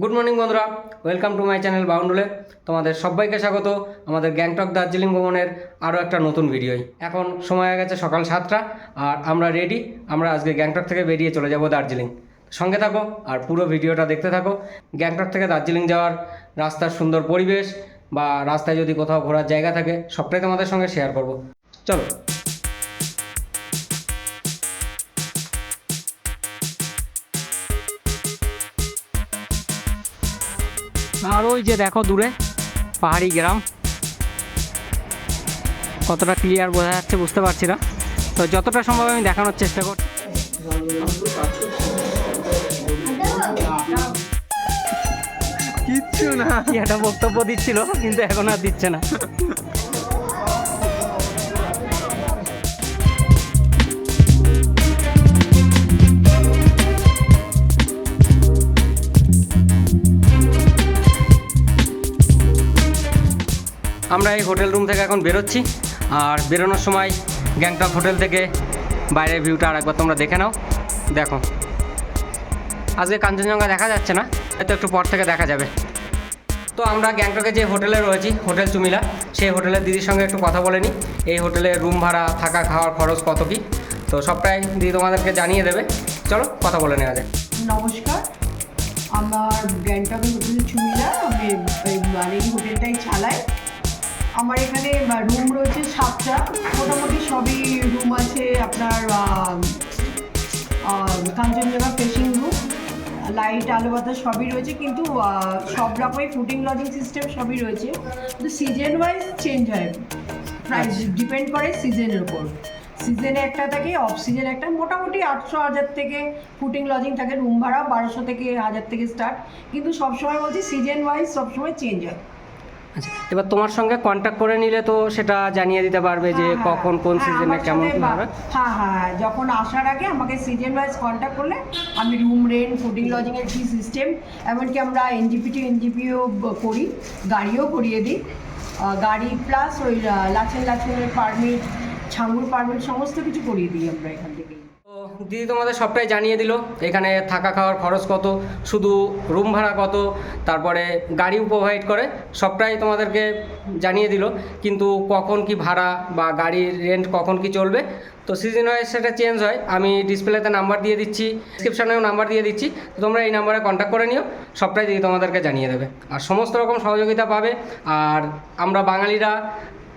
Good morning বন্ধুরা। Welcome to my channel বাউন্ডুলে। তোমাদের সবাইকে স্বাগত। আমাদের গ্যাংটক দার্জিলিং ভ্রমণের আরও একটা নতুন ভিডিওয়। এখন সময় হয়ে গেছে সকাল সাতটা, আর আমরা রেডি আমরা আজকে গ্যাংটক থেকে বেরিয়ে চলে যাব দার্জিলিং। সঙ্গে থাকো আর পুরো ভিডিওটা দেখতে থাকো। গ্যাংটক থেকে দার্জিলিং যাওয়ার রাস্তার সুন্দর পরিবেশ বা রাস্তায় যদি কোথাও ঘোরার জায়গা থাকে, সবটাই তোমাদের সঙ্গে শেয়ার করব। চলো। আর ওই যে দেখো দূরে, পাহাড়ি গ্রাম। কতটা ক্লিয়ার বোঝা যাচ্ছে, বুঝতে পারছি না। তো যতটা সম্ভব আমি দেখানোর চেষ্টা করছি। কিচ্ছু না। কি একটা বক্তব্য দিচ্ছিল, কিন্তু এখন আর দিচ্ছে না। আমরা এই হোটেল রুম থেকে এখন বেরোচ্ছি, আর বেরোনোর সময় গ্যাংটক হোটেল থেকে বাইরের ভিউটা আর একবার তোমরা দেখে নাও। দেখো। আজকে কাঞ্চনজঙ্ঘা দেখা যাচ্ছে না, হয়তো একটু পর থেকে দেখা যাবে। তো আমরা গ্যাংটকে যে হোটেলে রয়েছি, হোটেল চুমিলা, সেই হোটেলের দিদির সঙ্গে একটু কথা বলে নিই এই হোটেলে রুম ভাড়া, থাকা, খাওয়ার খরচ কত কী? তো সবটাই দিদি তোমাদেরকে জানিয়ে দেবে। চলো, কথা বলে নেওয়া যায় নমস্কার। আমার গ্যাংটকের হোটেল চুমিলা, আমি এই মানে হোটেলটাই চালাই। আমার এখানে রুম রয়েছে সাতটা। মোটামুটি সবই রুম আছে আপনার কাঞ্চনজঙ্ঘা ফেসিং লাইট আলো বাতাস সবই রয়েছে কিন্তু সব রকমই ফুডিং লজিং সিস্টেম সবই রয়েছে। কিন্তু সিজন ওয়াইজ চেঞ্জ হয় প্রাইস ডিপেন্ড করে সিজনের উপর। সিজনে একটা থাকে অফ সিজনে একটা। মোটামুটি আটশো হাজার থেকে ফুটিং লজিং থাকে রুম ভাড়া বারোশো থেকে হাজার থেকে স্টার্ট কিন্তু সবসময় বলছি সিজন ওয়াইজ সবসময় চেঞ্জ হয়। আচ্ছা এবার তোমার সঙ্গে কন্ট্যাক্ট করে নিলে তো সেটা জানিয়ে দিতে পারবে যে হ্যাঁ, কখন কোন হ্যাঁ, সিজনে কেমন সাথে কী হবে। হ্যাঁ হ্যাঁ হ্যাঁ, যখন আসার আগে আমাকে সিজন ওয়াইজ কন্ট্যাক্ট করলে আমি রুম রেন্ট ফুডিং লজিং এর কি সিস্টেম এমনকি আমরা এনজিপি টু এনজিপিও করি গাড়িও করিয়ে দিই। গাড়ি প্লাস ওই লাচেন লাচেনের পারমিট ছাঙ্গুর পারমিট সমস্ত কিছু করিয়ে দিই আমরা এখান থেকে দিদি তোমাদের সবটাই জানিয়ে দিল, এখানে থাকা খাওয়ার খরচ কত, শুধু রুম ভাড়া কত, তারপরে গাড়িও প্রোভাইড করে, সবটাই তোমাদেরকে জানিয়ে দিল, কিন্তু কখন কি ভাড়া বা গাড়ির রেন্ট কখন কি চলবে, তো সিজন ওয়াইজ সেটা চেঞ্জ হয়, আমি ডিসপ্লেতে নাম্বার দিয়ে দিচ্ছি ডিসক্রিপশানেও নাম্বার দিয়ে দিচ্ছি তোমরা এই নাম্বারে কন্ট্যাক্ট করে নিও, সবটাই দিদি তোমাদেরকে জানিয়ে দেবে, আর সমস্ত রকম সহযোগিতা পাবে, আর আমরা বাঙালিরা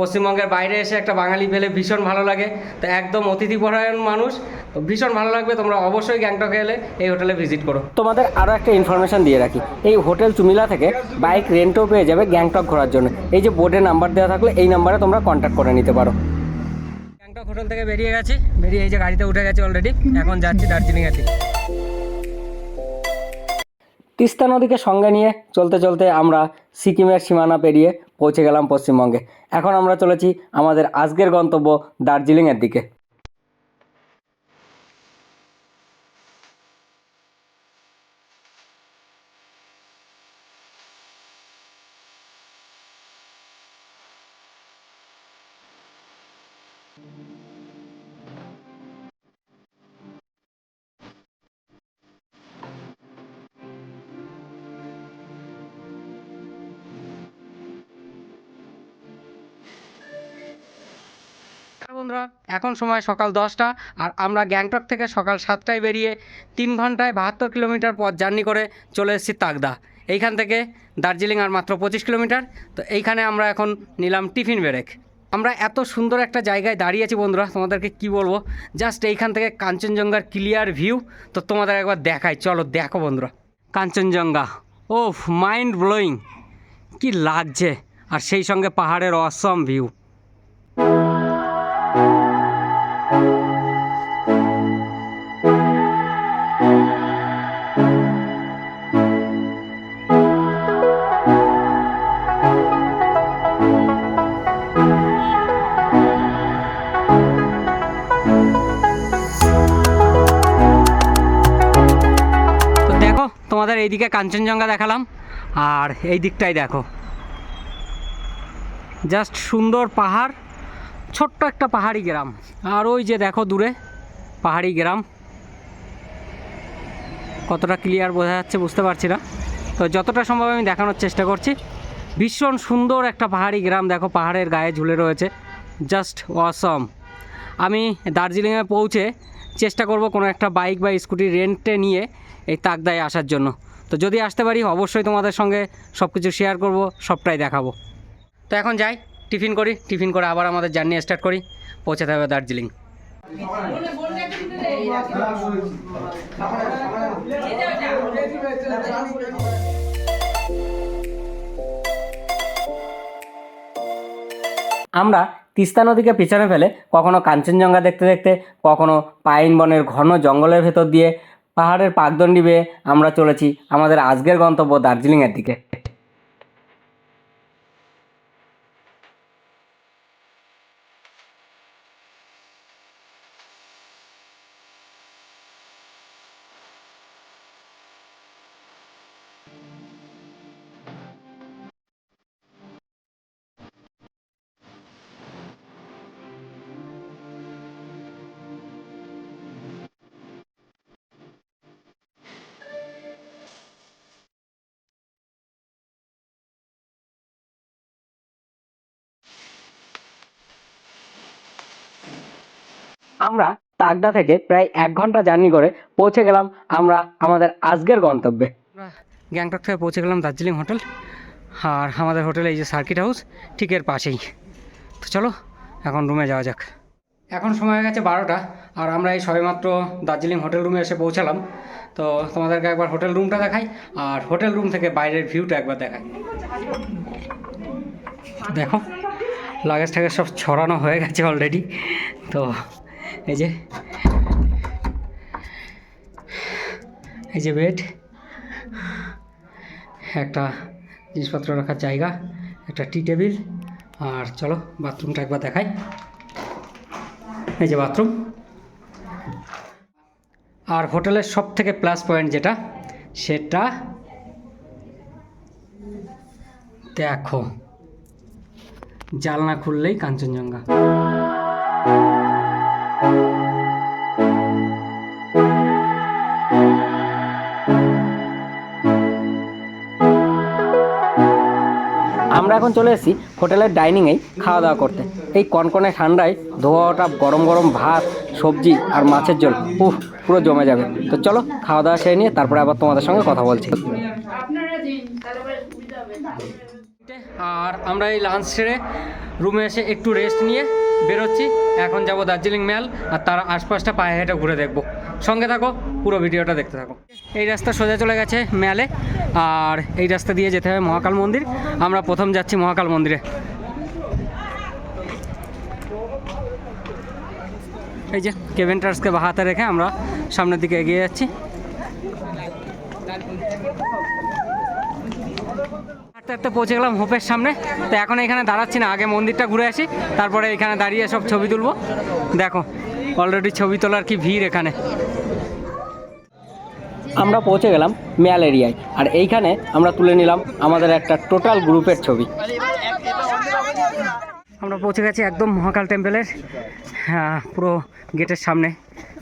পশ্চিমবঙ্গের বাইরে এসে একটা বাঙালি পেলে ভীষণ ভালো লাগে। তো একদম অতিথিপরায়ণ মানুষ তো ভীষণ ভালো লাগবে তোমরা অবশ্যই গ্যাংটকে এলে এই হোটেলে ভিজিট করো। তোমাদের আরও একটা ইনফরমেশন দিয়ে রাখি এই হোটেল চুমিলা থেকে বাইক রেন্টও পেয়ে যাবে গ্যাংটক ঘোরার জন্য। এই যে বোর্ডে নাম্বার দেওয়া থাকলে এই নাম্বারে তোমরা কন্ট্যাক্ট করে নিতে পারো। গ্যাংটক হোটেল থেকে বেরিয়ে গেছি বেরিয়ে এই যে গাড়িতে উঠে গেছি অলরেডি এখন যাচ্ছি দার্জিলিংয়ের দিকে। তিস্তা নদীকে সঙ্গে নিয়ে চলতে চলতে আমরা সিকিমের সীমানা পেরিয়ে পৌঁছে গেলাম পশ্চিমবঙ্গে। এখন আমরা চলেছি আমাদের আজকের গন্তব্য দার্জিলিংয়ের দিকে। বন্ধুরা এখন সময় সকাল দশটা আর আমরা গ্যাংটক থেকে সকাল সাতটায় বেরিয়ে তিন ঘন্টায় বাহাত্তর কিলোমিটার পথ জার্নি করে চলে এসেছি তাকদা এইখান থেকে দার্জিলিং আর মাত্র পঁচিশ কিলোমিটার। তো এইখানে আমরা এখন নিলাম টিফিন ব্রেক। আমরা এত সুন্দর একটা জায়গায় দাঁড়িয়েছি বন্ধুরা, তোমাদেরকে কি বলব? জাস্ট এইখান থেকে কাঞ্চনজঙ্ঘার ক্লিয়ার ভিউ। তো তোমাদের একবার দেখাই। চলো দেখো বন্ধুরা। কাঞ্চনজঙ্ঘা। ওফ মাইন্ড ব্লোয়িং কি লাগছে। আর সেই সঙ্গে পাহাড়ের অসম ভিউ এইদিকে কাঞ্চনজঙ্ঘা দেখালাম, আর এই দিকটাই দেখো। জাস্ট সুন্দর পাহাড়, ছোট্ট একটা পাহাড়ি গ্রাম। আর ওই যে দেখো দূরে, পাহাড়ি গ্রাম। কতটা ক্লিয়ার বোঝা যাচ্ছে বুঝতে পারছি না। তো যতটা সম্ভব আমি দেখানোর চেষ্টা করছি। ভীষণ সুন্দর একটা পাহাড়ি গ্রাম দেখো, পাহাড়ের গায়ে ঝুলে রয়েছে। জাস্ট অসম আমি দার্জিলিংয়ে পৌঁছে চেষ্টা করব কোনো একটা বাইক বা স্কুটি রেন্টে নিয়ে এই তাকদায় আসার জন্য। তো যদি আসতে পারি, অবশ্যই তোমাদের সঙ্গে সব কিছু শেয়ার করব, সবটাই দেখাবো। তো এখন যাই, টিফিন করি, টিফিন করে আবার আমাদের জার্নি স্টার্ট করি, পৌঁছাতে হবে দার্জিলিং। আমরা তিস্তা নদীকে পিছনে ফেলে কখনো কাঞ্চনজঙ্ঘা দেখতে দেখতে, কখনো পাইন বনের ঘন জঙ্গলের ভেতর দিয়ে পাহাড়ের পাকদণ্ডিবে আমরা চলেছি আমাদের আজকের গন্তব্য দার্জিলিংয়ের দিকে। আমরা তাগদা থেকে প্রায় এক ঘণ্টা জার্নি করে পৌঁছে গেলাম আমরা আমাদের আজকের গন্তব্যে। গ্যাংটক থেকে পৌঁছে গেলাম দার্জিলিং হোটেল আর আমাদের হোটেলে এই যে সার্কিট হাউস, ঠিক এর পাশেই। তো চলো, এখন রুমে যাওয়া যাক। এখন সময় হয়ে গেছে বারোটা আর আমরা এই সবেমাত্র দার্জিলিং হোটেল রুমে এসে পৌঁছালাম। তো তোমাদেরকে একবার হোটেল রুমটা দেখাই আর হোটেল রুম থেকে বাইরের ভিউটা একবার দেখাই। দেখো লাগেজ টাগেজ সব ছড়ানো হয়ে গেছে অলরেডি তো এই যে। এই যে বেড একটা জিনিসপত্র রাখার জায়গা, একটা টি টেবিল আর চলো বাথরুমটা একবার দেখাই। এই যে বাথরুম আর হোটেলের সব থেকে প্লাস পয়েন্ট যেটা, সেটা দেখো, জালনা খুললেই কাঞ্চনজঙ্ঘা। আমরা এখন চলে এসেছি হোটেলের ডাইনিংয়েই খাওয়া দাওয়া করতে। এই কনকনে ঠান্ডায় ধোয়া ওটা গরম গরম ভাত সবজি আর মাছের জল উফ পুরো জমে যাবে। তো চলো খাওয়া দাওয়া সেরে নিয়ে তারপরে আবার তোমাদের সঙ্গে কথা বলছি। আর আমরা এই লাঞ্চ সেরে রুমে এসে একটু রেস্ট নিয়ে বেরোচ্ছি। এখন যাব দার্জিলিং ম্যাল আর তার আশপাশটা পায়ে হেঁটে ঘুরে দেখব। সঙ্গে থাকো, পুরো ভিডিওটা দেখতে থাকো। এই রাস্তা সোজা চলে গেছে ম্যালে আর এই রাস্তা দিয়ে যেতে হবে মহাকাল মন্দির। আমরা প্রথম যাচ্ছি মহাকাল মন্দিরে। এই যে কেভেন্টার্সকে বাহাতে রেখে আমরা সামনের দিকে এগিয়ে যাচ্ছি। হাঁটতে পৌঁছে গেলাম হোপের সামনে। তো এখন এখানে দাঁড়াচ্ছি না, আগে মন্দিরটা ঘুরে আসি, তারপরে এখানে দাঁড়িয়ে সব ছবি তুলবো। দেখো অলরেডি ছবি তোলার কি ভিড় এখানে। আমরা পৌঁছে গেলাম ম্যাল এরিয়ায় আর এইখানে আমরা তুলে নিলাম আমাদের একটা টোটাল গ্রুপের ছবি। আমরা পৌঁছে গেছি একদম মহাকাল টেম্পেলের আহ, পুরো গেটের সামনে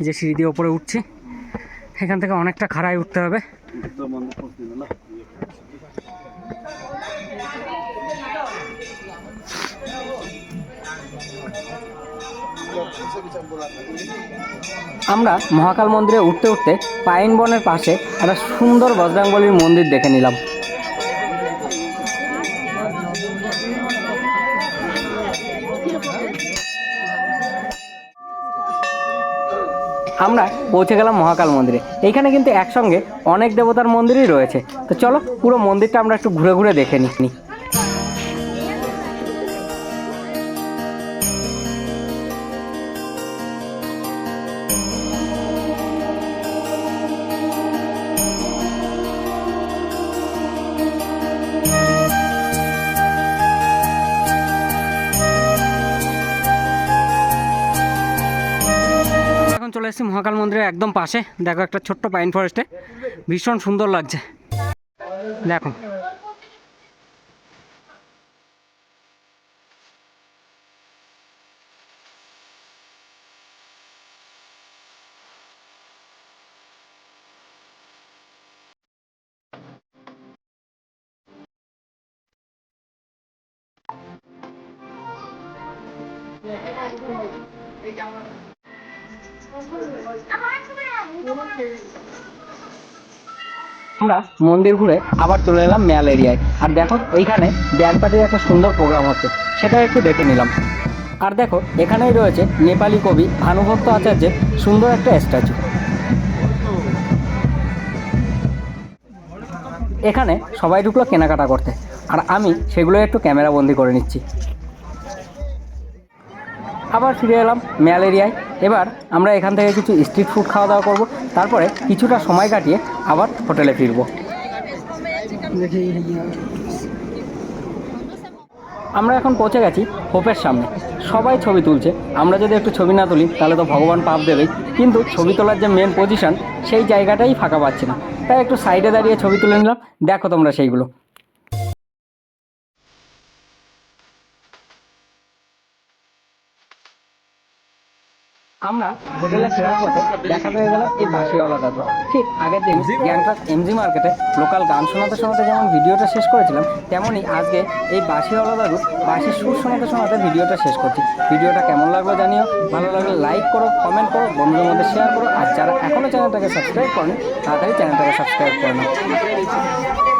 যে সিঁড়ি দিয়ে ওপরে উঠছি। এখান থেকে অনেকটা খাড়ায় উঠতে হবে। আমরা মহাকাল মন্দিরে উঠতে উঠতে পাইন বনের পাশে একটা সুন্দর বজরাঙ্গলির মন্দির দেখে নিলাম। আমরা পৌঁছে গেলাম মহাকাল মন্দিরে। এইখানে কিন্তু একসঙ্গে অনেক দেবতার মন্দিরই রয়েছে। তো চলো পুরো মন্দিরটা আমরা একটু ঘুরে ঘুরে দেখে নিই চলে এসেছি মহাকাল মন্দিরের একদম পাশে। দেখো একটা ছোট্ট পাইন ফরেস্টে ভীষণ সুন্দর লাগছে। দেখো। আমরা মন্দির ঘুরে আবার চলে এলাম ম্যাল এরিয়ায় আর দেখো, এইখানে ব্যান্ড পার্টির একটা সুন্দর প্রোগ্রাম হচ্ছে। সেটা একটু দেখে নিলাম। আর দেখো, এখানেই রয়েছে নেপালি কবি ভানুভক্ত আচার্যের সুন্দর একটা স্ট্যাচু এখানে সবাই ঢুকলো কেনাকাটা করতে। আর আমি সেগুলো একটু ক্যামেরা বন্দি করে নিচ্ছি। আবার ফিরে এলাম ম্যাল এরিয়ায় এবার আমরা এখান থেকে কিছু স্ট্রিট ফুড খাওয়া দাওয়া করব, তারপরে কিছুটা সময় কাটিয়ে আবার হোটেলে ফিরবো। আমরা এখন পৌঁছে গেছি হোপের সামনে। সবাই ছবি তুলছে। আমরা যদি একটু ছবি না তুলি, তাহলে তো ভগবান পাপ দেবেই। কিন্তু ছবি তোলার যে মেন পজিশন সেই জায়গাটাই ফাঁকা পাচ্ছি না। তাই একটু সাইডে দাঁড়িয়ে ছবি তুলে নিলাম। দেখো তোমরা সেইগুলো। আমরা হোটেলে ফেরার পথে দেখা পেয়ে গেল এই বাসিওয়ালা দাদু ঠিক আগের দিন গ্যাংটক এমজি মার্কেটে লোকাল গান শোনাতে শোনাতে যেমন ভিডিওটা শেষ করেছিলাম তেমনই আজকে এই বাসিওয়ালা দাদু বাসির সুর শোনাতে শোনাতে ভিডিওটা শেষ করছি। ভিডিওটা কেমন লাগল জানিও ভালো লাগলে লাইক করো কমেন্ট করো বন্ধুদের মধ্যে শেয়ার করো আর যারা এখনও চ্যানেলটাকে সাবস্ক্রাইব করেনি তাড়াতাড়ি চ্যানেলটাকে সাবস্ক্রাইব করে নাও।